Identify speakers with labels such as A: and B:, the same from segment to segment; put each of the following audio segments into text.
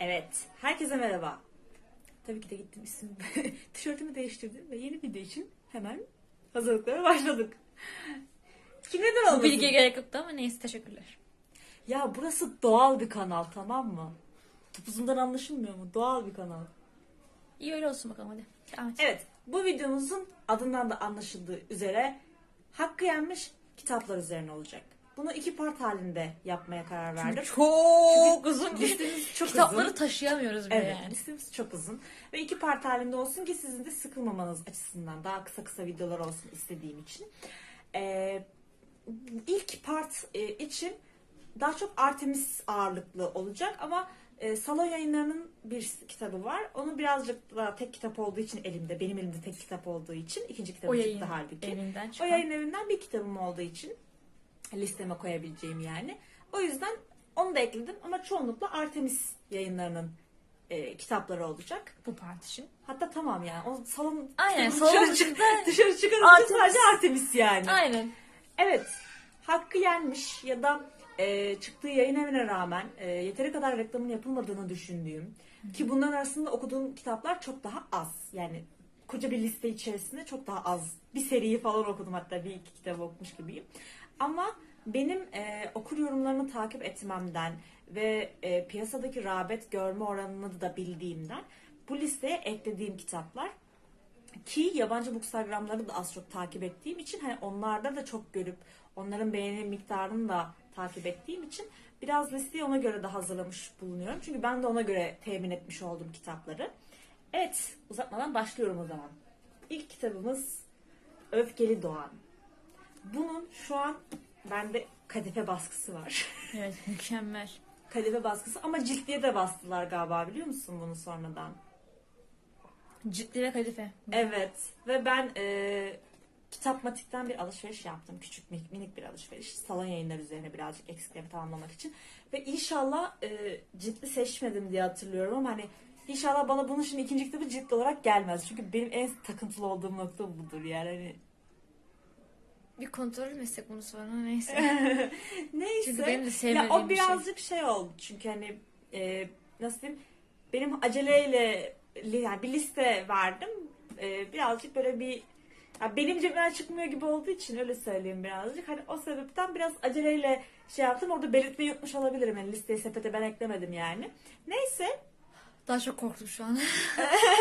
A: Evet, herkese merhaba. Tabii ki de gittim isim, tişörtümü değiştirdim ve yeni video için hemen hazırlıklara başladık. Kim neden
B: Bu
A: olmasın?
B: bilgiye gerek yoktu ama neyse teşekkürler.
A: Ya burası doğal bir kanal tamam mı? Topuzundan anlaşılmıyor mu? Doğal bir kanal.
B: İyi öyle olsun bakalım hadi. Devam et.
A: Evet, bu videomuzun adından da anlaşıldığı üzere hakkı yenmiş kitaplar üzerine olacak. Bunu iki part halinde yapmaya karar verdim.
B: Çok uzun
A: Listemiz çok
B: kitapları
A: uzun.
B: taşıyamıyoruz bile
A: Evet,
B: yani.
A: listemiz çok uzun. Ve iki part halinde olsun ki sizin de sıkılmamanız açısından daha kısa kısa videolar olsun istediğim için. Ee, ilk part e, için daha çok Artemis ağırlıklı olacak ama e, Salon yayınlarının bir kitabı var. Onu birazcık daha tek kitap olduğu için elimde, benim elimde tek kitap olduğu için ikinci kitabı
B: O
A: çıktı
B: yayın
A: halbuki.
B: evinden
A: O
B: çıkan.
A: yayın evinden bir kitabım olduğu için listeme koyabileceğim yani. O yüzden onu da ekledim ama çoğunlukla Artemis yayınlarının e, kitapları olacak.
B: Bu part için.
A: Hatta tamam yani. O salon
B: Aynen,
A: dışarı,
B: salonun
A: çık- dışarı çıkarınca
B: Artemis.
A: sadece Artemis yani.
B: Aynen.
A: Evet. Hakkı yenmiş ya da e, çıktığı yayın evine rağmen e, yeteri kadar reklamın yapılmadığını düşündüğüm ki bunların arasında okuduğum kitaplar çok daha az. Yani koca bir liste içerisinde çok daha az. Bir seriyi falan okudum hatta bir iki kitap okumuş gibiyim. Ama benim e, okur yorumlarını takip etmemden ve e, piyasadaki rağbet görme oranını da bildiğimden bu listeye eklediğim kitaplar ki yabancı bookstagramları da az çok takip ettiğim için hani onlarda da çok görüp onların beğeni miktarını da takip ettiğim için biraz listeyi ona göre de hazırlamış bulunuyorum. Çünkü ben de ona göre temin etmiş oldum kitapları. Evet, uzatmadan başlıyorum o zaman. İlk kitabımız Öfkeli Doğan. Bunun şu an bende kadife baskısı var.
B: Evet mükemmel.
A: kadife baskısı ama ciltliye de bastılar galiba biliyor musun bunu sonradan?
B: Ciddi ve kadife.
A: Evet ve ben e, kitapmatikten bir alışveriş yaptım. Küçük minik, minik bir alışveriş. Salon yayınları üzerine birazcık eksiklerimi tamamlamak için. Ve inşallah e, ciltli seçmedim diye hatırlıyorum ama hani inşallah bana bunun şimdi ikinci kitabı ciltli olarak gelmez. Çünkü benim en takıntılı olduğum nokta budur yani. Hani,
B: Bir kontrol etmesek bunu sonra neyse.
A: neyse.
B: Çünkü benim de
A: ya
B: sevmediğim
A: o
B: bir şey.
A: birazcık şey. oldu çünkü hani e, nasıl diyeyim benim aceleyle yani bir liste verdim. E, birazcık böyle bir ya benim cebimden çıkmıyor gibi olduğu için öyle söyleyeyim birazcık. Hani o sebepten biraz aceleyle şey yaptım. Orada belirtmeyi yutmuş olabilirim. Yani listeyi sepete ben eklemedim yani. Neyse.
B: Daha çok korktum şu an.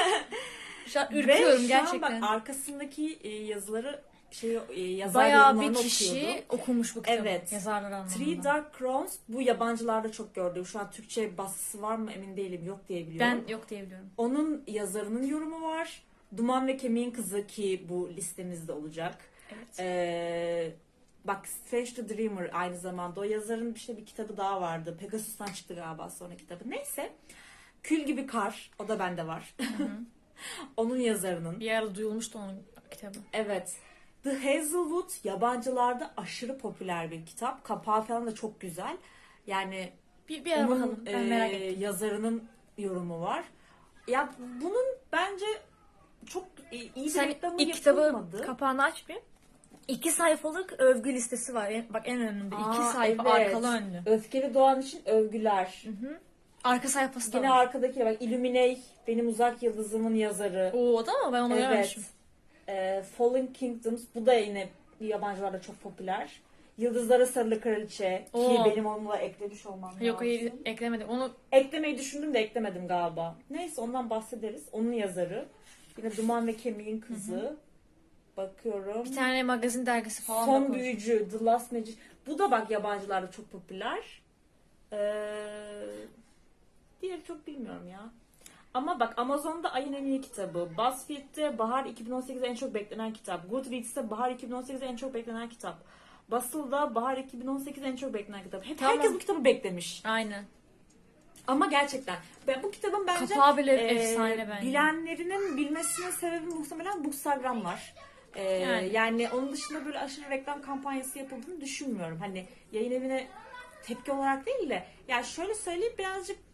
B: şu an
A: Ve
B: ürküyorum
A: şu
B: gerçekten.
A: an bak arkasındaki e, yazıları şey e, yazar
B: Bayağı bir kişi
A: okuyordum.
B: okumuş bu kitabı.
A: Evet.
B: Yazarlar anlamında.
A: Three Dark Crowns bu yabancılarda çok gördüğüm. Şu an Türkçe basısı var mı emin değilim. Yok diye biliyorum.
B: Ben yok diye biliyorum.
A: Onun yazarının yorumu var. Duman ve Kemiğin Kızı ki bu listemizde olacak.
B: Evet.
A: Ee, bak Strange the Dreamer aynı zamanda o yazarın işte bir kitabı daha vardı. Pegasus'tan çıktı galiba sonra kitabı. Neyse. Kül gibi kar o da bende var. Onun yazarının.
B: Bir ara duyulmuştu onun kitabı.
A: Evet. The Hazelwood yabancılarda aşırı popüler bir kitap. Kapağı falan da çok güzel. Yani
B: Bir, bir
A: onun
B: bakalım. Ben
A: e,
B: merak ettim.
A: yazarının yorumu var. Ya bunun bence çok iyi bir
B: Sen
A: reklamı
B: ilk kitabı
A: yapılmadı.
B: kapağını aç bir. İki sayfalık övgü listesi var. En- Bak en önünde. iki
A: Aa,
B: sayfa
A: evet.
B: arkalı önlü.
A: Öfkeli Doğan için övgüler.
B: Arka sayfası da
A: Yine
B: var.
A: arkadaki bak Illuminate benim uzak yıldızımın yazarı.
B: Oo o da mı? Ben onu
A: evet.
B: görmemişim.
A: Ee, Fallen Kingdoms bu da yine yabancılarda çok popüler. Yıldızlara Sarılı Kraliçe ki
B: Oo.
A: benim onunla eklemiş olmam lazım.
B: Yok hayır eklemedim. Onu
A: Eklemeyi düşündüm de eklemedim galiba. Neyse ondan bahsederiz. Onun yazarı. Yine Duman ve Kemiğin Kızı. Bakıyorum.
B: bir tane magazin dergisi falan da
A: Son
B: koymuş.
A: Büyücü, The Last Magic. Bu da bak yabancılarda çok popüler. Ee, diğeri çok bilmiyorum ya. Ama bak Amazon'da ayın en iyi kitabı. BuzzFeed'de bahar 2018'de en çok beklenen kitap. Goodreads'te bahar 2018'de en çok beklenen kitap. Bustle'da bahar 2018'de en çok beklenen kitap. Hep
B: Tamam.
A: herkes bu kitabı beklemiş.
B: Aynen.
A: Ama gerçekten ben bu kitabın bence
B: Kapağı bile efsane bence.
A: bilenlerinin bilmesinin sebebi muhtemelen Bookstagram var. E, yani.
B: Yani.
A: onun dışında böyle aşırı reklam kampanyası yapıldığını düşünmüyorum. Hani yayın evine tepki olarak değil de ya şöyle söyleyeyim birazcık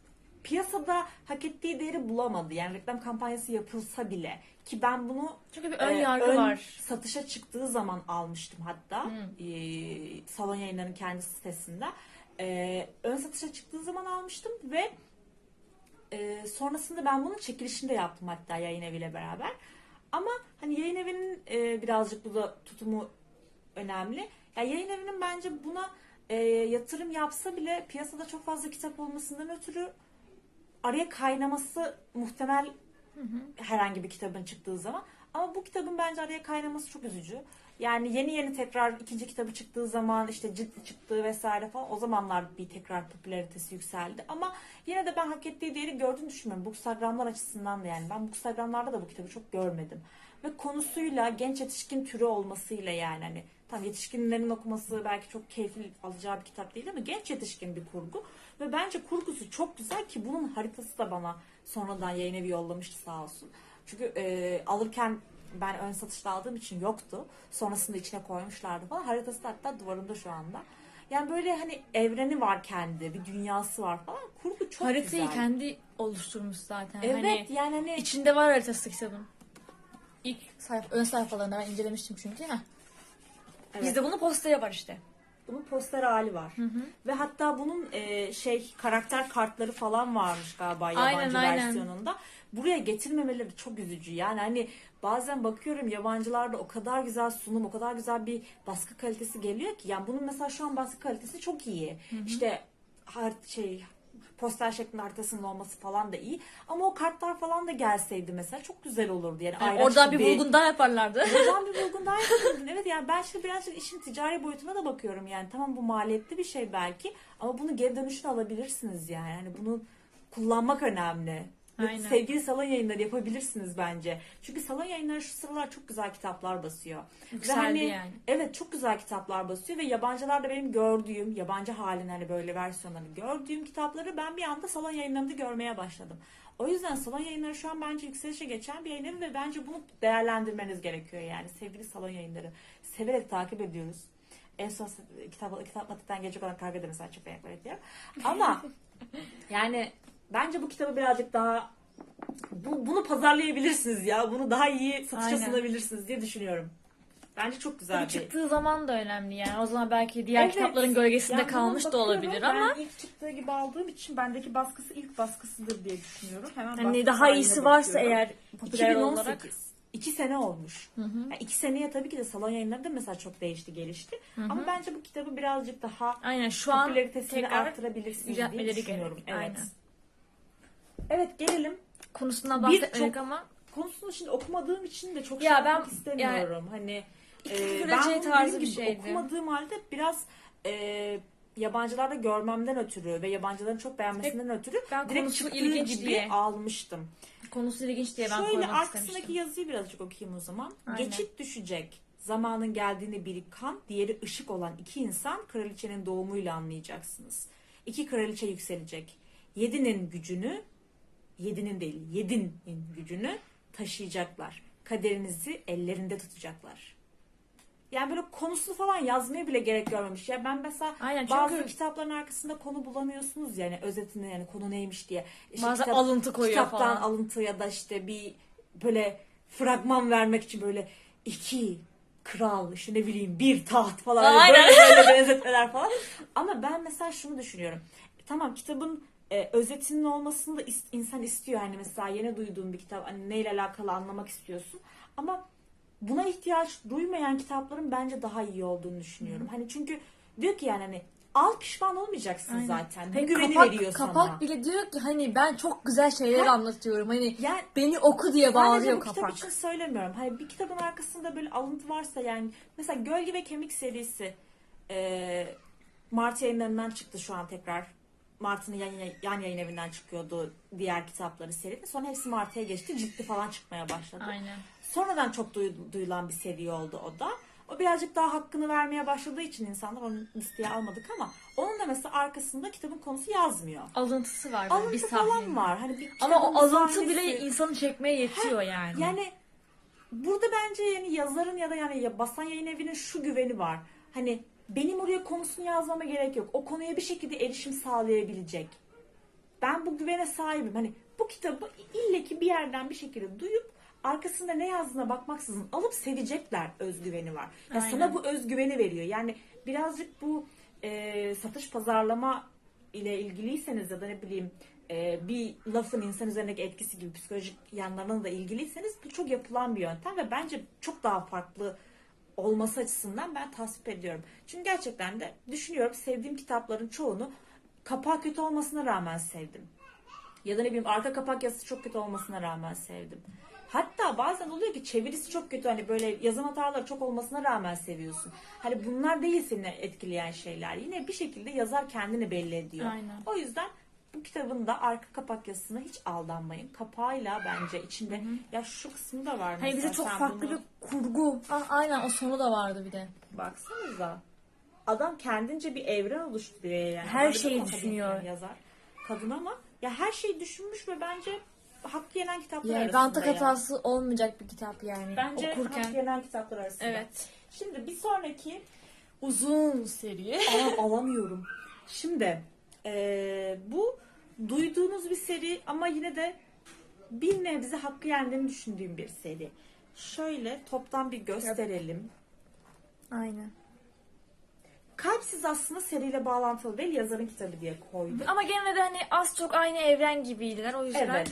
A: piyasada hak ettiği değeri bulamadı. Yani reklam kampanyası yapılsa bile ki ben bunu
B: Çünkü bir ön
A: e,
B: yargı
A: ön
B: var.
A: satışa çıktığı zaman almıştım hatta
B: Hmm.
A: e, salon yayınlarının kendi sitesinde. E, ön satışa çıktığı zaman almıştım ve e, sonrasında ben bunun çekilişini de yaptım hatta yayın eviyle beraber. Ama hani yayın evinin e, birazcık bu da tutumu önemli. Ya yayın evinin bence buna e, yatırım yapsa bile piyasada çok fazla kitap olmasından ötürü araya kaynaması muhtemel herhangi bir kitabın çıktığı zaman. Ama bu kitabın bence araya kaynaması çok üzücü. Yani yeni yeni tekrar ikinci kitabı çıktığı zaman işte ciddi çıktığı vesaire falan o zamanlar bir tekrar popülaritesi yükseldi. Ama yine de ben hak ettiği değeri gördüğünü düşünmüyorum. Bookstagramlar açısından da yani. Ben Bookstagramlarda da bu kitabı çok görmedim. Ve konusuyla genç yetişkin türü olmasıyla yani hani tam yetişkinlerin okuması belki çok keyifli alacağı bir kitap değil ama genç yetişkin bir kurgu. Ve bence kurgusu çok güzel ki bunun haritası da bana sonradan yayın evi yollamıştı sağ olsun. Çünkü e, alırken ben ön satışta aldığım için yoktu. Sonrasında içine koymuşlardı falan. Haritası da hatta duvarımda şu anda. Yani böyle hani evreni var kendi, bir dünyası var falan. Kurgu çok
B: Haritayı
A: güzel.
B: kendi oluşturmuş zaten.
A: Evet
B: Hani
A: yani hani
B: içinde var haritası kitabın. İlk sayfa, ön sayfalarında ben incelemiştim çünkü. Heh.
A: Evet.
B: Bizde bunu posteri var işte.
A: bunun poster hali var. Ve hatta bunun e, şey karakter kartları falan varmış galiba yabancı
B: Aynen, aynen.
A: versiyonunda. Buraya getirmemeleri çok üzücü. Yani hani bazen bakıyorum yabancılarda o kadar güzel sunum, o kadar güzel bir baskı kalitesi geliyor ki. Yani bunun mesela şu an baskı kalitesi çok iyi. İşte har- şey poster şeklinde haritasının olması falan da iyi. Ama o kartlar falan da gelseydi mesela çok güzel olurdu. Yani,
B: Yani oradan bir bulgun daha yaparlardı.
A: Buradan bir bulgun daha yapabilirdin. Evet yani ben şimdi birazcık işin ticari boyutuna da bakıyorum yani. Tamam bu maliyetli bir şey belki ama bunu geri dönüşünü alabilirsiniz yani. Yani bunu kullanmak önemli.
B: Aynen.
A: Sevgili salon yayınları yapabilirsiniz bence. Çünkü salon yayınları şu sıralar çok güzel kitaplar basıyor. Ve
B: Yükseldi
A: hani,
B: yani.
A: Evet çok güzel kitaplar basıyor ve yabancılarda benim gördüğüm, yabancı halini hani böyle versiyonlarını gördüğüm kitapları ben bir anda salon yayınlarında görmeye başladım. O yüzden salon yayınları şu an bence yükselişe geçen bir yayın evi ve bence bunu değerlendirmeniz gerekiyor yani. Sevgili salon yayınları. Severek takip ediyoruz. En son kitap, kitap matitten gelecek olan karga da mesela çok beğenmek. Ama yani bence bu kitabı birazcık daha bu, bunu pazarlayabilirsiniz ya. Bunu daha iyi satışa
B: Aynen.
A: sunabilirsiniz diye düşünüyorum. Bence çok güzel
B: Tabii
A: bir
B: çıktığı zaman da önemli yani. O zaman belki diğer
A: Evet.
B: kitapların gölgesinde
A: Yani
B: kalmış da olabilir ama
A: Ben ilk çıktığı gibi aldığım için bendeki baskısı ilk baskısıdır diye düşünüyorum. Hemen
B: hani daha iyisi varsa
A: bakıyorum.
B: eğer popüler
A: 2018.
B: olarak.
A: İki sene olmuş. Yani iki seneye tabii ki de salon yayınları da mesela çok değişti, gelişti. Ama bence bu kitabı birazcık daha
B: Aynen şu an
A: popülaritesini arttırabilirsiniz diye düşünüyorum. Evet.
B: Aynen.
A: Evet gelelim.
B: konusundan
A: Bir
B: bahsetmedik ama
A: konusunu şimdi okumadığım için de çok
B: Ya
A: şey
B: ben-
A: istemiyorum. hani
B: İkinci
A: e, ben
B: tarzı bir şeydi.
A: okumadığım halde biraz e, yabancılarda görmemden ötürü ve yabancıların çok beğenmesinden ötürü
B: ben
A: direkt çıktığı
B: ilginç
A: gibi
B: diye.
A: almıştım.
B: konusu ilginç diye ben
A: Şöyle
B: koymak
A: arkasındaki
B: istemiştim.
A: yazıyı birazcık okuyayım o zaman.
B: Aynen.
A: Geçit düşecek. Zamanın geldiğini biri kan, diğeri ışık olan iki insan kraliçenin doğumuyla anlayacaksınız. İki kraliçe yükselecek. Yedinin gücünü, yedinin değil, yedinin gücünü taşıyacaklar. Kaderinizi ellerinde tutacaklar. Yani böyle konusunu falan yazmaya bile gerek görmemiş. Ya ben mesela
B: Aynen,
A: bazı
B: çünkü-
A: kitapların arkasında konu bulamıyorsunuz yani özetini yani konu neymiş diye. İşte
B: Bazen alıntı koyuyor
A: kitaptan
B: falan.
A: alıntı ya da işte bir böyle fragman vermek için böyle iki kral işte ne bileyim bir taht falan hani
B: Aynen.
A: böyle, böyle benzetmeler falan. Ama ben mesela şunu düşünüyorum. Tamam kitabın e, özetinin olmasını da is- insan istiyor. Hani mesela yeni duyduğun bir kitap hani neyle alakalı anlamak istiyorsun. Ama buna ihtiyaç duymayan kitapların bence daha iyi olduğunu düşünüyorum. Hani çünkü diyor ki yani hani al pişman olmayacaksın
B: Aynen.
A: zaten. Bu
B: Hani
A: güveni
B: kapak,
A: veriyor sana.
B: kapak bile diyor ki hani ben çok güzel şeyler
A: Ha.
B: anlatıyorum. Hani
A: Yani
B: beni oku diye
A: Sadece
B: bağırıyor
A: bu kitap
B: kapak.
A: için söylemiyorum. Hani bir kitabın arkasında böyle alıntı varsa yani mesela Gölge ve Kemik serisi e, Mart yayınlarından çıktı şu an tekrar. Mart'ın yan, yan yayın evinden çıkıyordu diğer kitapları seride. Sonra hepsi Mart'ya geçti. Ciddi falan çıkmaya başladı.
B: Aynen.
A: Sonradan çok duy- duyulan bir seri oldu o da. O birazcık daha hakkını vermeye başladığı için insanlar onu listeye almadık ama onun da mesela arkasında kitabın konusu yazmıyor.
B: Alıntısı var böyle
A: Alıntı
B: bir
A: falan var. Hani bir
B: Ama o alıntı
A: sahnesi-
B: bile insanı çekmeye yetiyor yani.
A: yani burada bence yani yazarın ya da yani ya basan yayın evinin şu güveni var. Hani benim oraya konusunu yazmama gerek yok. O konuya bir şekilde erişim sağlayabilecek. ben bu güvene sahibim. Hani bu kitabı ille ki bir yerden bir şekilde duyup arkasında ne yazdığına bakmaksızın alıp sevecekler özgüveni var. Ya
B: Aynen.
A: sana bu özgüveni veriyor. Yani birazcık bu e, satış pazarlama ile ilgiliyseniz ya da ne bileyim e, bir lafın insan üzerindeki etkisi gibi psikolojik yanlarına da ilgiliyseniz bu çok yapılan bir yöntem ve bence çok daha farklı olması açısından ben tasvip ediyorum. Çünkü gerçekten de düşünüyorum sevdiğim kitapların çoğunu kapağı kötü olmasına rağmen sevdim. Ya da ne bileyim arka kapak yazısı çok kötü olmasına rağmen sevdim. Hatta bazen oluyor ki çevirisi çok kötü hani böyle yazım hataları çok olmasına rağmen seviyorsun. Hani bunlar değil seni etkileyen şeyler. Yine bir şekilde yazar kendini belli ediyor.
B: Aynen.
A: O yüzden bu kitabın da arka kapak yazısına hiç aldanmayın. Kapağıyla bence içinde ya şu kısmı da var
B: Hani bize
A: mesela.
B: çok
A: Sen
B: farklı
A: bunu-
B: bir kurgu. Ah, aynen o sonu da vardı bir de.
A: Baksanıza. Adam kendince bir evren oluşturuyor yani.
B: Her
A: Böyle
B: şeyi düşünüyor.
A: Yazar. Kadın ama ya her şeyi düşünmüş ve bence hakkı yenen kitaplar
B: Yani
A: arasında
B: dantak
A: ya.
B: hatası olmayacak bir kitap yani.
A: Bence
B: Okurken.
A: hakkı yenen kitaplar arasında.
B: Evet.
A: Şimdi bir sonraki
B: Uzun seri.
A: Aa, alamıyorum. Şimdi eee, bu duyduğunuz bir seri ama yine de bir nebze hakkı yendiğini düşündüğüm bir seri. Şöyle toptan bir gösterelim.
B: Aynen.
A: Kalpsiz aslında seriyle bağlantılı değil yazarın kitabı diye koydum.
B: Ama gene de hani az çok aynı evren gibiydiler. O yüzden
A: Evet.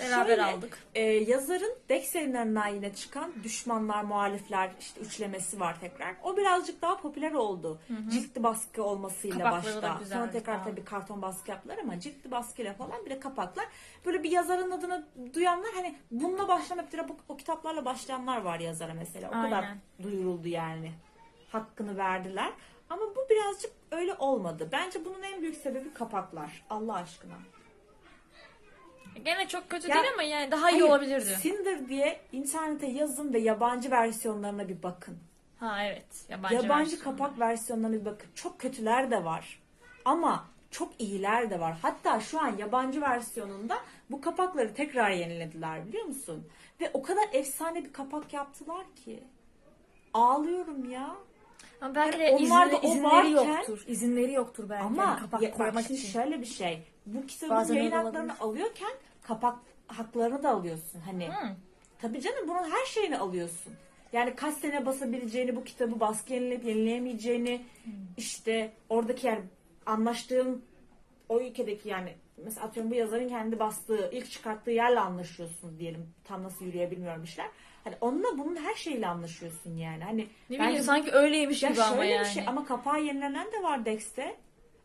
B: Beraber
A: Şöyle,
B: aldık.
A: e, yazarın Dex yayınlarından yine çıkan düşmanlar, muhalifler işte üçlemesi var tekrar. O birazcık daha popüler oldu. Ciltli baskı olmasıyla
B: Kapakları
A: başta. Sonra tekrar
B: falan.
A: tabii karton baskı yaptılar ama ciltli baskıyla falan bir de kapaklar. Böyle bir yazarın adını duyanlar hani bununla başlamak üzere bu- o kitaplarla başlayanlar var yazara mesela. O kadar
B: Aynen.
A: duyuruldu yani. Hakkını verdiler. Ama bu birazcık öyle olmadı. Bence bunun en büyük sebebi kapaklar. Allah aşkına.
B: Gene çok kötü
A: Ya-
B: değil ama yani daha iyi
A: Hayır,
B: olabilirdi.
A: Cinder diye internete yazın ve yabancı versiyonlarına bir bakın.
B: Ha evet. Yabancı,
A: Yabancı,
B: versiyonu.
A: kapak versiyonlarına bir bakın. Çok kötüler de var. Ama çok iyiler de var. Hatta şu an yabancı versiyonunda bu kapakları tekrar yenilediler biliyor musun? Ve o kadar efsane bir kapak yaptılar ki. Ağlıyorum ya.
B: Ama belki de
A: Yani onlar da
B: izinleri,
A: o
B: izinleri
A: varken-
B: yoktur. İzinleri yoktur belki.
A: Ama
B: yani kapak
A: ya, bak
B: koymak
A: şimdi
B: için.
A: şöyle bir şey. Bu kitabın
B: Bazen
A: yayın
B: öyle
A: haklarını alıyorken kapak haklarını da alıyorsun. Hani
B: Hı.
A: Tabii canım bunun her şeyini alıyorsun. Yani kaç sene basabileceğini, bu kitabı baskı yenileyip yenileyemeyeceğini, işte oradaki yani anlaştığın o ülkedeki yani mesela atıyorum bu yazarın kendi bastığı, ilk çıkarttığı yerle anlaşıyorsun diyelim. Tam nasıl yürüyor bilmiyorum işler. Hani onunla bunun her şeyle anlaşıyorsun yani. Hani
B: Ne
A: bence
B: bileyim sanki öyleymiş
A: ya
B: gibi ama
A: şöyle
B: yani.
A: bir şey ama kapağı yenilenen de var Dex'te.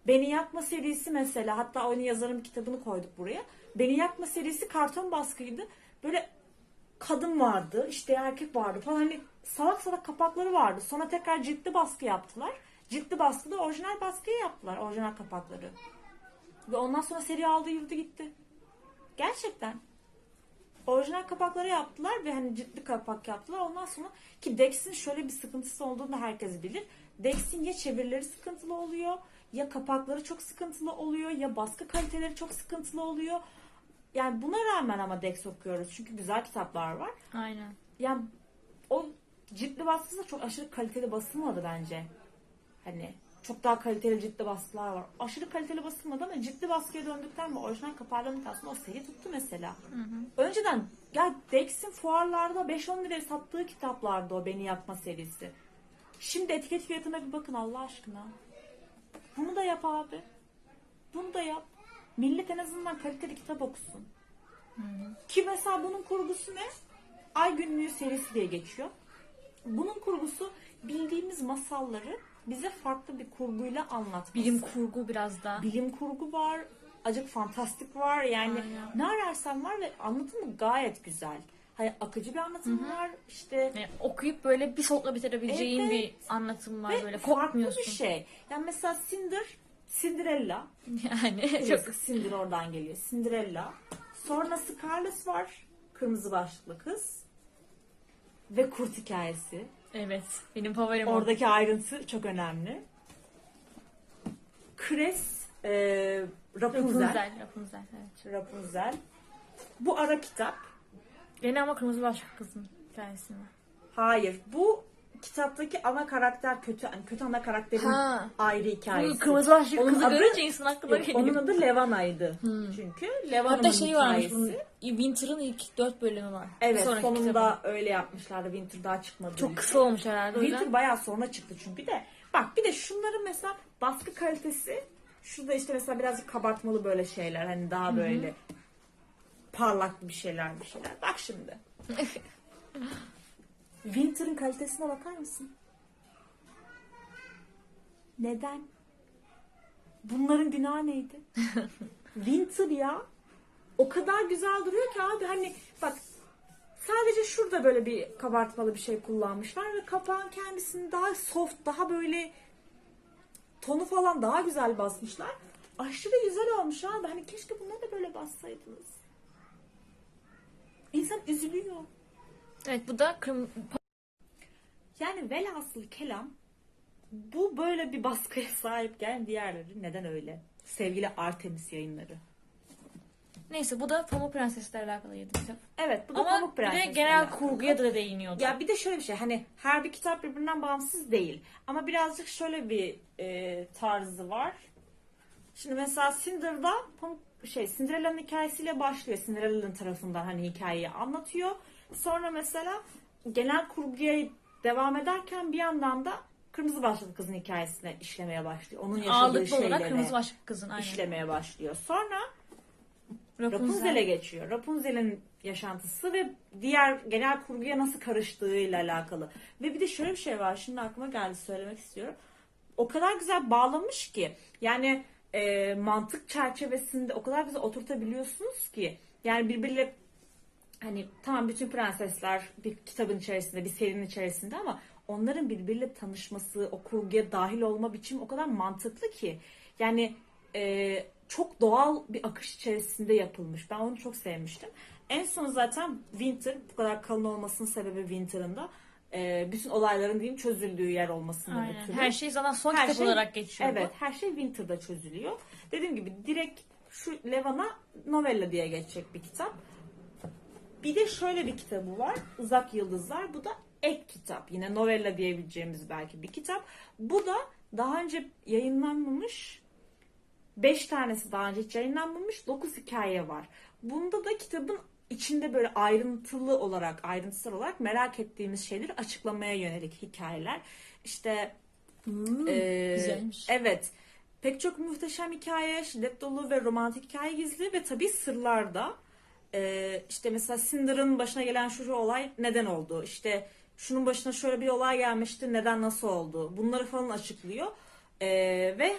A: Beni Yakma serisi mesela hatta oyunu yazarın kitabını koyduk buraya. Beni Yakma serisi karton baskıydı. Böyle kadın vardı, işte erkek vardı falan hani salak salak kapakları vardı. Sonra tekrar ciltli baskı yaptılar. Ciltli baskıda orijinal baskıyı yaptılar, orijinal kapakları. Ve ondan sonra seri aldı yürüdü gitti. Gerçekten. Orijinal kapakları yaptılar ve hani ciddi kapak yaptılar. Ondan sonra ki Dex'in şöyle bir sıkıntısı olduğunu herkes bilir. Dex'in ya çevirileri sıkıntılı oluyor, ya kapakları çok sıkıntılı oluyor, ya baskı kaliteleri çok sıkıntılı oluyor. Yani buna rağmen ama Dex okuyoruz. Çünkü güzel kitaplar var.
B: Aynen.
A: Yani o ciltli baskısı da çok aşırı kaliteli basılmadı bence. Hani çok daha kaliteli ciltli baskılar var. Aşırı kaliteli basılmadı ama ciltli baskıya döndükten ve orijinal kapağların aslında o seri tuttu mesela. Önceden ya Dex'in fuarlarda 5-10 liraya sattığı kitaplardı o Beni Yakma serisi. Şimdi etiket fiyatına bir bakın Allah aşkına. Bunu da yap abi. Bunu da yap. Millet en azından kaliteli kitap okusun. Ki mesela bunun kurgusu ne? Ay Günlüğü serisi diye geçiyor. Bunun kurgusu bildiğimiz masalları bize farklı bir kurguyla anlatması.
B: Bilim kurgu biraz da.
A: Bilim kurgu var, acık fantastik var. Yani
B: Aynen.
A: ne ararsan var ve anlatımı gayet güzel. Hani akıcı bir anlatım var. İşte
B: Yani okuyup böyle bir solukla bitirebileceğin
A: Evet.
B: bir anlatım var
A: ve
B: böyle
A: farklı
B: kopmuyorsun.
A: bir şey. Yani mesela Cinder, Cinderella.
B: Yani çok
A: Cinder oradan geliyor. Cinderella. Sonra Scarlett var. Kırmızı başlıklı kız. Ve kurt hikayesi.
B: evet benim favorim o.
A: Oradaki ayrıntı çok önemli. Kres, e, Rapunzel.
B: Rapunzel. Rapunzel evet.
A: Rapunzel. Bu ara kitap.
B: Gene ama kırmızı başlıklı kızın hikayesi mi?
A: Hayır. Bu kitaptaki ana karakter kötü, hani kötü ana karakterin
B: Ha.
A: ayrı hikayesi.
B: Bu kırmızı başlıklı
A: Onun
B: kızı
A: adı-
B: görünce insan aklına
A: Yok,
B: geliyor.
A: onun adı Levana'ydı. Çünkü Levana'nın
B: Hatta şey varmış
A: hikayesi.
B: bunun. Winter'ın ilk dört bölümü var.
A: Evet
B: sonraki
A: sonunda
B: kitabı.
A: öyle yapmışlardı. Winter daha çıkmadı.
B: Çok kısa olmuş herhalde o yüzden.
A: Winter bayağı sonra çıktı çünkü de. Bak bir de şunların mesela baskı kalitesi şurada işte mesela birazcık kabartmalı böyle şeyler. Hani daha böyle parlak bir şeyler bir şeyler. Bak şimdi. Winter'ın kalitesine bakar mısın? Neden? Bunların günahı neydi? Winter ya. O kadar güzel duruyor ki abi hani bak Sadece şurada böyle bir kabartmalı bir şey kullanmışlar ve kapağın kendisini daha soft, daha böyle tonu falan daha güzel basmışlar. Aşırı güzel olmuş abi. Hani keşke bunları da böyle bassaydınız. İnsan üzülüyor.
B: Evet bu da kırm-
A: Yani velhasıl kelam bu böyle bir baskıya sahipken diğerleri neden öyle? Sevgili Artemis yayınları.
B: Neyse bu da Pamuk Prenses'le alakalıydı kitap.
A: Evet bu da
B: Ama
A: Pamuk
B: de
A: Prenses'le
B: genel
A: alakalı.
B: kurguya da değiniyordu.
A: Ya bir de şöyle bir şey hani her bir kitap birbirinden bağımsız değil. Ama birazcık şöyle bir e, tarzı var. Şimdi mesela Cinder'da Pamuk- şey Cinderella'nın hikayesiyle başlıyor. Cinderella'nın tarafından hani hikayeyi anlatıyor. Sonra mesela genel kurguya devam ederken bir yandan da Kırmızı Başlıklı Kızın hikayesine işlemeye başlıyor. Onun yaşadığı
B: Ağırlıklı olarak kırmızı başlıklı kızın aynen.
A: işlemeye başlıyor. Sonra
B: Rapunzel.
A: Rapunzel'e geçiyor. Rapunzel'in yaşantısı ve diğer genel kurguya nasıl karıştığıyla alakalı. Ve bir de şöyle bir şey var. Şimdi aklıma geldi söylemek istiyorum. O kadar güzel bağlamış ki yani e, mantık çerçevesinde o kadar güzel oturtabiliyorsunuz ki yani birbiriyle hani tamam bütün prensesler bir kitabın içerisinde, bir serinin içerisinde ama onların birbiriyle tanışması, o kurguya dahil olma biçimi o kadar mantıklı ki. Yani e, çok doğal bir akış içerisinde yapılmış. Ben onu çok sevmiştim. En son zaten Winter, bu kadar kalın olmasının sebebi Winter'ın da e, bütün olayların diyeyim çözüldüğü yer olmasından
B: Aynen.
A: ötürü.
B: Her şey zaten son
A: Her
B: kitap
A: şey-
B: olarak geçiyor. bu.
A: Evet, her şey Winter'da çözülüyor. Dediğim gibi direkt şu Levan'a novella diye geçecek bir kitap. Bir de şöyle bir kitabı var. Uzak Yıldızlar. Bu da ek kitap. Yine novella diyebileceğimiz belki bir kitap. Bu da daha önce yayınlanmamış 5 tanesi daha önce hiç yayınlanmamış 9 hikaye var. Bunda da kitabın içinde böyle ayrıntılı olarak, ayrıntısal olarak merak ettiğimiz şeyleri açıklamaya yönelik hikayeler. İşte
B: Hmm,
A: ee,
B: güzelmiş.
A: Evet. Pek çok muhteşem hikaye, şiddet dolu ve romantik hikaye gizli ve tabii sırlar da. Ee, işte mesela Cinder'ın başına gelen şu, şu olay neden oldu? İşte şunun başına şöyle bir olay gelmişti, neden nasıl oldu? Bunları falan açıklıyor. Ee, ve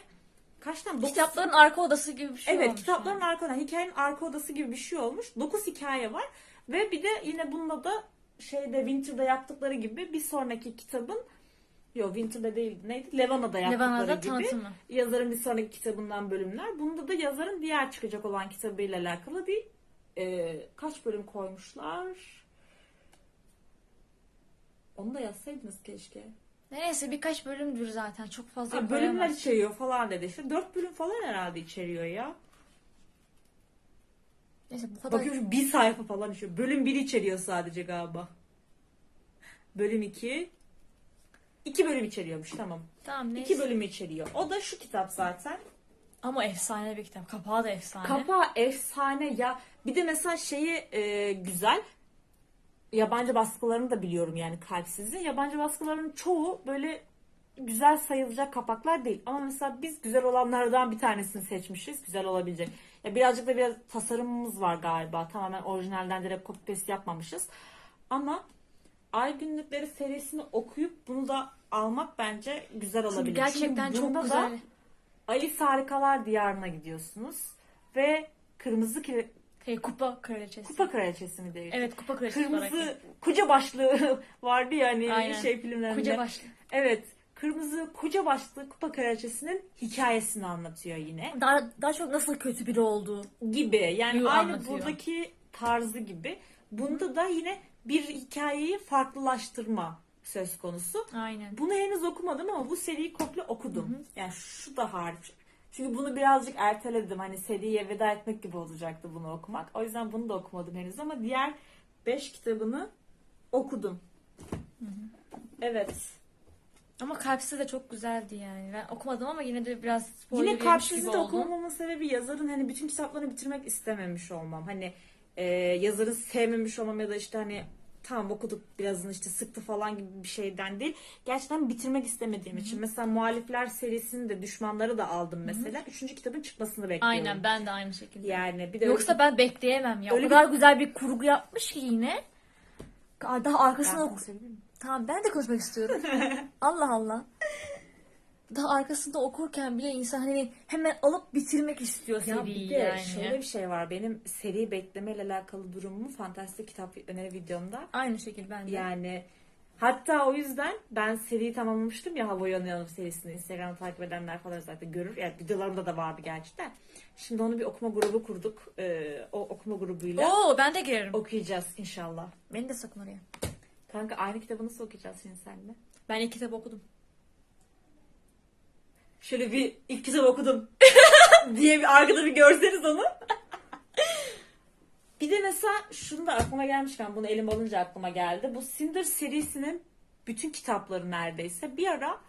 A: kaç tane? Dokuz-
B: Kitapların arka odası gibi bir şey
A: Evet
B: olmuş
A: kitapların
B: yani.
A: arka hikayenin arka odası gibi bir şey olmuş. 9 hikaye var ve bir de yine bunda da şeyde Winter'da yaptıkları gibi bir sonraki kitabın Yok Winter'da değildi. Neydi? Levana'da yaptıkları
B: Levana'da
A: gibi.
B: tanıtımı.
A: Yazarın bir sonraki kitabından bölümler. Bunda da yazarın diğer çıkacak olan kitabıyla alakalı bir e, kaç bölüm koymuşlar? Onu da yazsaydınız keşke.
B: Neyse birkaç bölümdür zaten. Çok fazla
A: Ha, bölümler
B: koyamaz.
A: içeriyor falan dedi. İşte 4 bölüm falan herhalde içeriyor ya.
B: Neyse bu kadar.
A: Bakıyorum bir sayfa falan içeriyor. Bölüm 1 içeriyor sadece galiba. Bölüm 2. 2 bölüm içeriyormuş tamam.
B: Tamam neyse.
A: 2 bölüm içeriyor. O da şu kitap zaten.
B: Ama efsane bir kitap. Kapağı da efsane.
A: Kapağı efsane ya. Bir de mesela şeyi e, güzel. Yabancı baskılarını da biliyorum yani kalpsizin. Yabancı baskıların çoğu böyle güzel sayılacak kapaklar değil. Ama mesela biz güzel olanlardan bir tanesini seçmişiz. Güzel olabilecek. Ya birazcık da biraz tasarımımız var galiba. Tamamen orijinalden direkt copy paste yapmamışız. Ama Ay Günlükleri serisini okuyup bunu da almak bence güzel
B: Çünkü
A: olabilir.
B: gerçekten
A: Çünkü
B: çok
A: bunda da
B: güzel.
A: Alice Harikalar Diyarı'na gidiyorsunuz. Ve Kırmızı
B: Şey, kupa kraliçesi.
A: Kupa Kraliçesi mi değil?
B: Evet kupa kraliçesi olarak.
A: Kırmızı kuca başlığı vardı ya hani
B: Aynen.
A: şey filmlerinde.
B: Kuca başlı.
A: Evet. Kırmızı kuca başlığı Kupa Kraliçesi'nin hikayesini anlatıyor yine.
B: Daha, daha çok nasıl kötü biri olduğu.
A: Gibi. Yani aynı
B: anlatıyor.
A: buradaki tarzı gibi. Bunda da yine bir hikayeyi farklılaştırma söz konusu.
B: Aynen.
A: Bunu henüz okumadım ama bu seriyi komple okudum. Yani şu da hariç. Çünkü bunu birazcık erteledim. Hani seriye veda etmek gibi olacaktı bunu okumak. O yüzden bunu da okumadım henüz ama diğer 5 kitabını okudum. Evet.
B: Ama Kalpsiz de çok güzeldi yani. Ben okumadım ama yine de biraz spoiler
A: Yine Kalpsiz'i de okumamamın sebebi yazarın hani bütün kitaplarını bitirmek istememiş olmam. Hani e, yazarın sevmemiş olmam ya da işte hani tamam okuduk birazını işte sıktı falan gibi bir şeyden değil. Gerçekten bitirmek istemediğim için. Mesela Muhalifler serisini de Düşmanları da aldım mesela. Üçüncü kitabın çıkmasını bekliyorum.
B: Aynen ben de aynı şekilde.
A: Yani bir de
B: Yoksa ben bekleyemem ya.
A: Öyle
B: o kadar güzel bir kurgu yapmış ki yine. Daha arkasını
A: Ben?
B: Tamam ben de konuşmak istiyorum. Allah Allah. Daha arkasında okurken bile insan hani hemen alıp bitirmek istiyor
A: Ya
B: seriyi
A: bir de
B: yani.
A: şöyle bir şey var. Benim seri beklemeyle alakalı durumumu fantastik kitap öneri videomda
B: Aynı şekilde ben de.
A: Yani hatta o yüzden ben seriyi tamamlamıştım ya Hava Yanıyorum serisini Instagram'da takip edenler falan zaten görür. Yani videolarımda da vardı gerçekten. Şimdi onu bir okuma grubu kurduk. Ee, o okuma grubuyla
B: Oo ben de girerim.
A: okuyacağız inşallah.
B: Beni de sakın oraya.
A: Kanka aynı kitabı nasıl okuyacağız şimdi seninle?
B: Ben ilk kitap okudum.
A: Şöyle bir ilk kitap okudum diye bir arkada bir görseniz onu. bir de mesela şunu da aklıma gelmişken bunu elim alınca aklıma geldi. Bu Cinder serisinin bütün kitapları neredeyse bir ara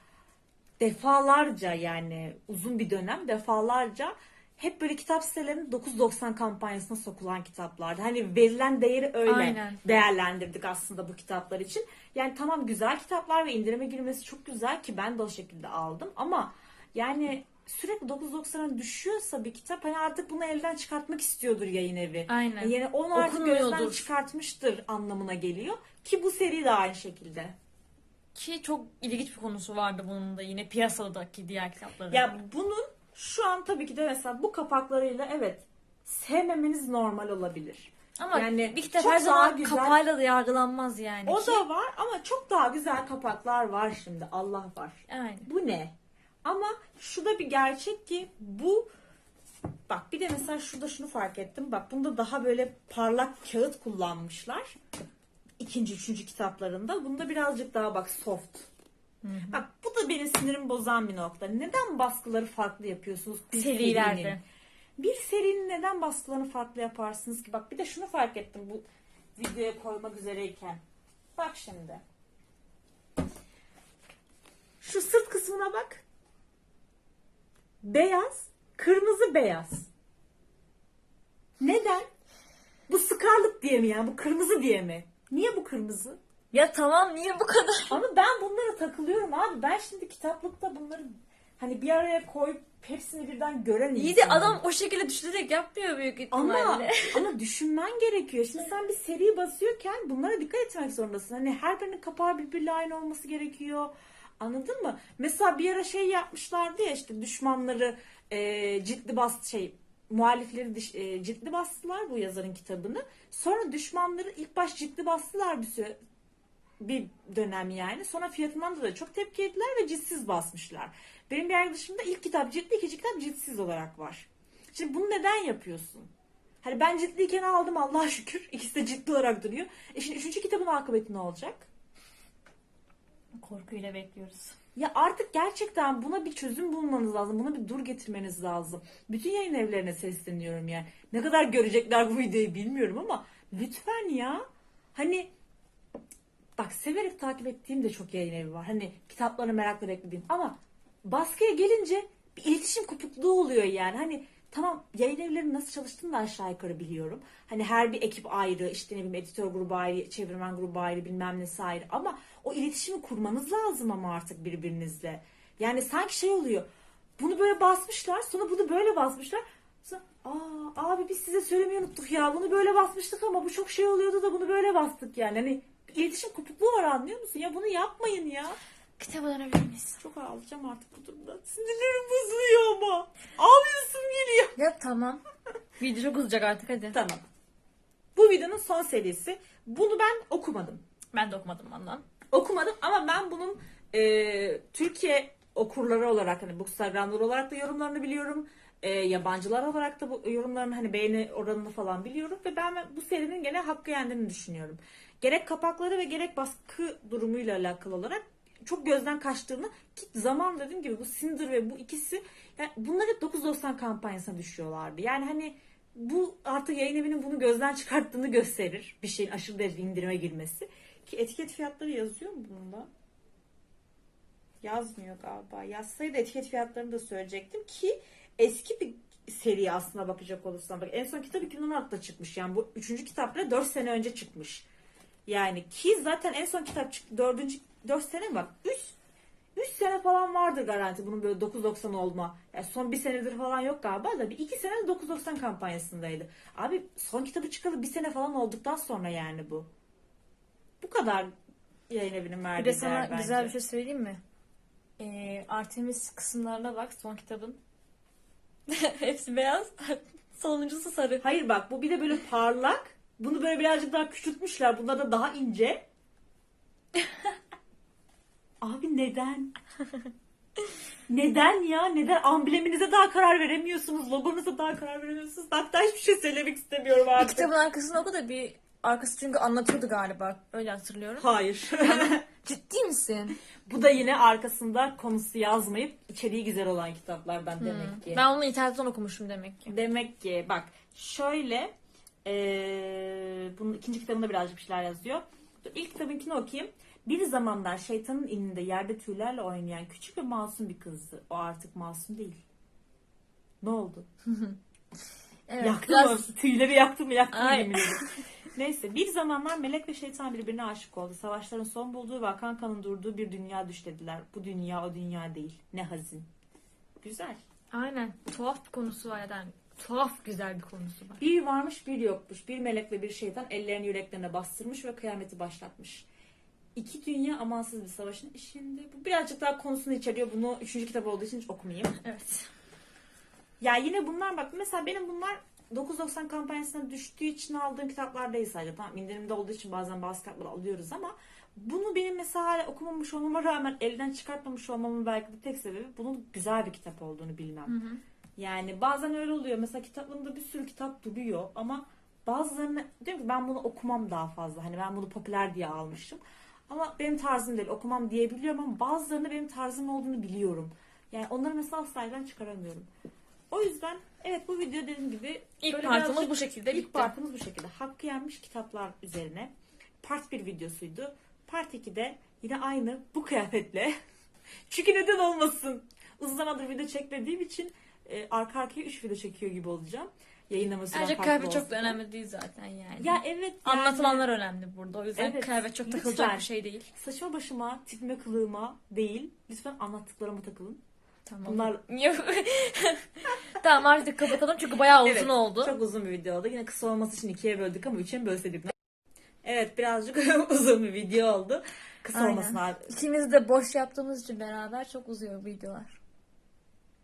A: defalarca yani uzun bir dönem defalarca hep böyle kitap sitelerinin 9.90 kampanyasına sokulan kitaplardı. Hani verilen değeri öyle
B: Aynen.
A: değerlendirdik aslında bu kitaplar için. Yani tamam güzel kitaplar ve indirime girmesi çok güzel ki ben de o şekilde aldım ama yani sürekli 9.90'a düşüyorsa bir kitap hani artık bunu elden çıkartmak istiyordur yayın evi.
B: Aynen.
A: Yani onu artık gözden çıkartmıştır anlamına geliyor. Ki bu seri de aynı şekilde.
B: Ki çok ilginç bir konusu vardı bunun da yine piyasadaki diğer kitapların.
A: Ya bunun şu an tabii ki de mesela bu kapaklarıyla evet sevmemeniz normal olabilir.
B: Ama
A: yani
B: bir kitap her
A: daha
B: zaman
A: güzel-
B: kapağıyla da yargılanmaz yani.
A: O
B: Ki-
A: da var ama çok daha güzel kapaklar var şimdi. Allah var.
B: Aynen.
A: Bu ne? Ama şu da bir gerçek ki bu bak bir de mesela şurada şunu fark ettim. Bak bunda daha böyle parlak kağıt kullanmışlar. İkinci, üçüncü kitaplarında. Bunda birazcık daha bak soft. Bak bu da benim sinirimi bozan bir nokta. Neden baskıları farklı yapıyorsunuz? bir
B: Serilerde.
A: serinin? Bir serinin neden baskılarını farklı yaparsınız ki? Bak bir de şunu fark ettim bu videoya koymak üzereyken. Bak şimdi. Şu sırt kısmına bak. Beyaz, kırmızı beyaz. Neden? Bu sıkarlık diye mi ya? Bu kırmızı diye mi? Niye bu kırmızı?
B: Ya tamam niye bu kadar?
A: Ama ben bunlara takılıyorum abi. Ben şimdi kitaplıkta bunları hani bir araya koyup hepsini birden gören
B: İyi de
A: insanım.
B: adam o şekilde düşünerek yapmıyor büyük
A: ama
B: ihtimalle.
A: ama düşünmen gerekiyor. Şimdi sen bir seri basıyorken bunlara dikkat etmek zorundasın. Hani her birinin kapağı birbiriyle aynı olması gerekiyor. Anladın mı? Mesela bir ara şey yapmışlardı ya işte düşmanları e, ciltli bas şey muhalifleri diş- e, ciltli bastılar bu yazarın kitabını. Sonra düşmanları ilk baş ciltli bastılar bir süre bir dönem yani. Sonra fiyatından dolayı çok tepki ettiler ve ciltsiz basmışlar. Benim bir arkadaşımda ilk kitap ciltli, ikinci kitap ciltsiz olarak var. Şimdi bunu neden yapıyorsun? Hani ben ciltliyken aldım Allah'a şükür. İkisi de ciltli olarak duruyor. E şimdi üçüncü kitabın akıbeti ne olacak?
B: Korkuyla bekliyoruz.
A: Ya artık gerçekten buna bir çözüm bulmanız lazım. Buna bir dur getirmeniz lazım. Bütün yayın evlerine sesleniyorum yani. Ne kadar görecekler bu videoyu bilmiyorum ama lütfen ya. Hani bak severek takip ettiğim de çok yayın evi var. Hani kitaplarını merakla beklediğim ama baskıya gelince bir iletişim kopukluğu oluyor yani. Hani tamam yayın evlerinin nasıl çalıştığını da aşağı yukarı biliyorum. Hani her bir ekip ayrı, işte ne bileyim editör grubu ayrı, çevirmen grubu ayrı, bilmem nesi ayrı. Ama o iletişimi kurmanız lazım ama artık birbirinizle. Yani sanki şey oluyor. Bunu böyle basmışlar, sonra bunu böyle basmışlar. Sonra, Aa, abi biz size söylemeyi unuttuk ya. Bunu böyle basmıştık ama bu çok şey oluyordu da bunu böyle bastık yani. Hani iletişim kopukluğu var anlıyor musun? Ya bunu yapmayın ya.
B: Kitap öğrenebilir miyiz?
A: Çok ağlayacağım artık bu durumda. Sinirlerim bozuluyor ama. Ağlayasım geliyor.
B: Ya tamam. Video çok uzayacak artık hadi.
A: Tamam. Bu videonun son serisi. Bunu ben okumadım.
B: Ben de okumadım ondan.
A: Okumadım ama ben bunun e, Türkiye okurları olarak hani Bookstagram'lar olarak da yorumlarını biliyorum. E, yabancılar olarak da bu yorumlarını hani beğeni oranını falan biliyorum ve ben bu serinin gene hakkı yendiğini düşünüyorum. Gerek kapakları ve gerek baskı durumuyla alakalı olarak çok gözden kaçtığını ki zaman dediğim gibi bu Cinder ve bu ikisi yani bunlar hep 9.90 kampanyasına düşüyorlardı. Yani hani bu artık yayın evinin bunu gözden çıkarttığını gösterir. Bir şeyin aşırı derecede indirime girmesi. Ki etiket fiyatları yazıyor mu bunda? Yazmıyor galiba. Yazsaydı etiket fiyatlarını da söyleyecektim ki eski bir seri aslında bakacak olursan. Bak en son kitap 2016'da çıkmış. Yani bu üçüncü kitap bile 4 sene önce çıkmış. Yani ki zaten en son kitap çıktı. Dördüncü, 4 sene mi bak? 3 3 sene falan vardır garanti bunun böyle 9.90 olma. Yani son bir senedir falan yok galiba da bir iki sene de 9.90 kampanyasındaydı. Abi son kitabı çıkalı bir sene falan olduktan sonra yani bu. Bu kadar yayın evinin
B: Bir
A: verdiği
B: de sana
A: değer
B: güzel bir
A: bence.
B: şey söyleyeyim mi? Ee, Artemis kısımlarına bak son kitabın. Hepsi beyaz. Sonuncusu sarı.
A: Hayır bak bu bir de böyle parlak. Bunu böyle birazcık daha küçültmüşler. Bunlar da daha ince. Abi neden? Neden ya? Neden? Ambleminize daha karar veremiyorsunuz. Logonuza daha karar veremiyorsunuz. Hatta hiçbir şey söylemek istemiyorum
B: Bir
A: artık.
B: kitabın arkasına oku da bir arkası çünkü anlatıyordu galiba. Öyle hatırlıyorum.
A: Hayır.
B: Ciddi misin?
A: Bu da yine arkasında konusu yazmayıp içeriği güzel olan kitaplardan demek ki.
B: Ben onu internetten okumuşum demek ki.
A: Demek ki bak şöyle eee bunun ikinci kitabında birazcık bir şeyler yazıyor. İlk kitabınkini okuyayım. Bir zamanlar şeytanın ininde yerde tüylerle oynayan küçük ve masum bir kızdı. O artık masum değil. Ne oldu?
B: Evet.
A: yaktı
B: biraz-
A: mı? Tüyleri yaktı mı? Yaktı mı? Neyse bir zamanlar melek ve şeytan birbirine aşık oldu. Savaşların son bulduğu ve akan kanın durduğu bir dünya düşlediler. Bu dünya o dünya değil. Ne hazin. Güzel.
B: Aynen. Tuhaf bir konusu var yani. Tuhaf güzel bir konusu var.
A: Bir varmış bir yokmuş. Bir melek ve bir şeytan ellerini yüreklerine bastırmış ve kıyameti başlatmış. İki dünya amansız bir savaşın içinde. Bu birazcık daha konusunu içeriyor. Bunu üçüncü kitap olduğu için hiç okumayayım.
B: Evet.
A: Ya yine bunlar bak mesela benim bunlar 9.90 kampanyasına düştüğü için aldığım kitaplar değil sadece. Tamam indirimde olduğu için bazen bazı kitapları alıyoruz ama bunu benim mesela okumamış olmama rağmen elden çıkartmamış olmamın belki de tek sebebi bunun güzel bir kitap olduğunu bilmem. Yani bazen öyle oluyor. Mesela kitaplarında bir sürü kitap duruyor ama bazılarını diyorum ki ben bunu okumam daha fazla. Hani ben bunu popüler diye almışım. Ama benim tarzım değil. Okumam diyebiliyorum ama bazılarında benim tarzım olduğunu biliyorum. Yani onları mesela asla elden çıkaramıyorum. O yüzden evet bu video dediğim gibi
B: İlk partımız bu şekilde
A: İlk
B: bitti.
A: partımız bu şekilde. Hakkı yenmiş kitaplar üzerine. Part 1 videosuydu. Part 2'de yine aynı bu kıyafetle. Çünkü neden olmasın? Uzun zamandır video çekmediğim için e, arka arkaya 3 video çekiyor gibi olacağım. Yayınlama süren
B: Bence
A: farklı
B: kıyafet çok da önemli değil zaten yani.
A: Ya evet yani
B: Anlatılanlar önemli burada. O yüzden
A: Evet,
B: kıyafet çok
A: lütfen.
B: takılacak bir şey değil.
A: saçma başıma, tipime kılığıma değil. Lütfen anlattıklarıma takılın.
B: Tamam.
A: Bunlar
B: Yok. tamam artık kapatalım çünkü bayağı uzun
A: Evet,
B: oldu.
A: Çok uzun bir video oldu. Yine kısa olması için ikiye böldük ama üçe mi bölseydik? ne? Evet birazcık uzun bir video oldu. Kısa
B: Aynen.
A: olmasına
B: İkimiz de boş yaptığımız için beraber çok uzuyor videolar.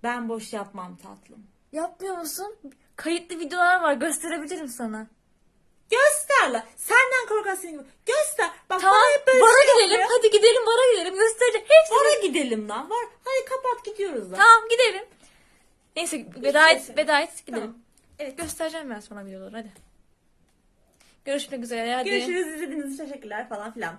A: Ben boş yapmam tatlım.
B: Yapmıyor musun? Kayıtlı videolar var gösterebilirim sana.
A: Göster la. Senden korkan senin gibi. Göster. Bak
B: Tamam
A: bana hep böyle
B: bara
A: şey
B: gidelim.
A: yapıyor.
B: Hadi gidelim bara gidelim. Göstereceğim. Hepsini.
A: Bara gidelim lan. Var. Hadi kapat gidiyoruz lan.
B: Tamam gidelim. Neyse veda et, veda et gidelim.
A: Tamam.
B: Evet göstereceğim ben sana videoları hadi. Görüşmek üzere hadi.
A: Görüşürüz. İzlediğiniz için teşekkürler falan filan.